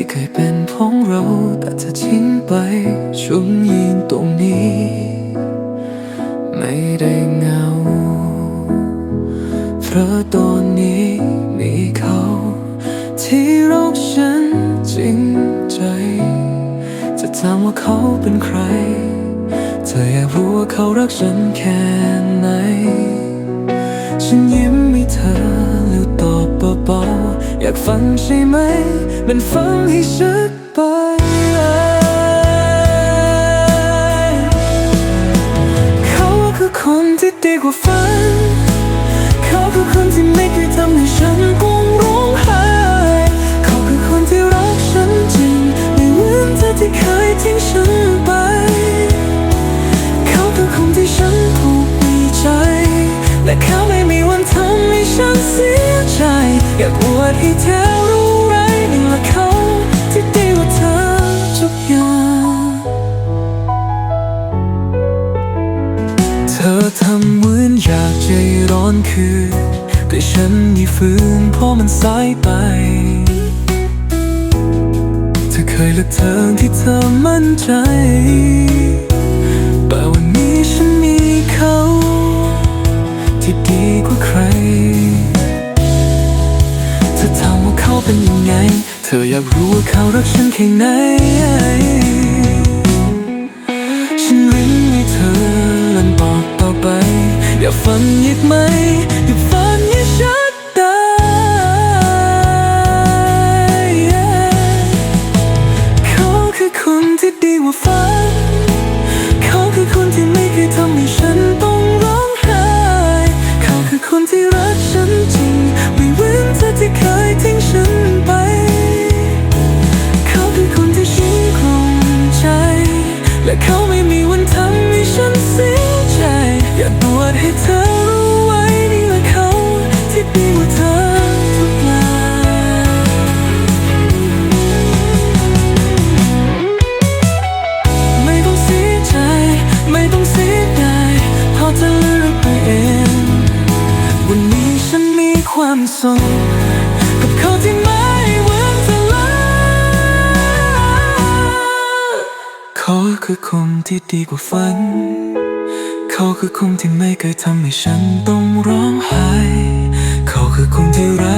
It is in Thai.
ที่เคยเป็นของเราแต่เธอทิ้งไปช่วงยืนตรงนี้ ไม่ได้เหงา เพราะตอนนี้มีเขา ที่รักฉันจริงใจ จะถามว่าเขาเป็นใคร เธออยากรู้ว่าเขารักฉันแค่ไหน ฉันยิ้มให้เธอแล้วตอบเบาๆอยากฟังใช่ไหม มันฟังให้ชัดไปเขาคือคนที่ดีกว่าฝัน เขาคือคนที่ไม่เคยทำให้ฉันต้งร้องไห้เขาคือคนที่รักฉันจริงไม่เหมือนเธอที่เคยทิ้งฉันไป เขาคือคนที่ฉันผูกในใจและเขาไม่มีวันทำให้ฉันเสียใจ อยากอวดให้เธอ ร้อนคือแต่ฉันนี่ฝืนเพราะมันสายไป เธอเคยเลือกทางที่เธอมั่นใจ แต่วันนี้ฉันมีเขา ที่ดีกว่าใคร เธอถามว่าเขาเป็นยังไง เธออยากรู้ว่าเขารักฉันแค่ไหนฉันริ้นให้เธอลันบอกต่อไป อย่ากฟังอีกไหมอย่ากฟั ส่งกับเขาที่ไม่เหมือนเธอเลยเขาคือคนที่ดีกว่าฝัน เขาคือคนที่ไม่เคยทำให้ฉันต้องร้องไห้ เขาคือคนที่รัก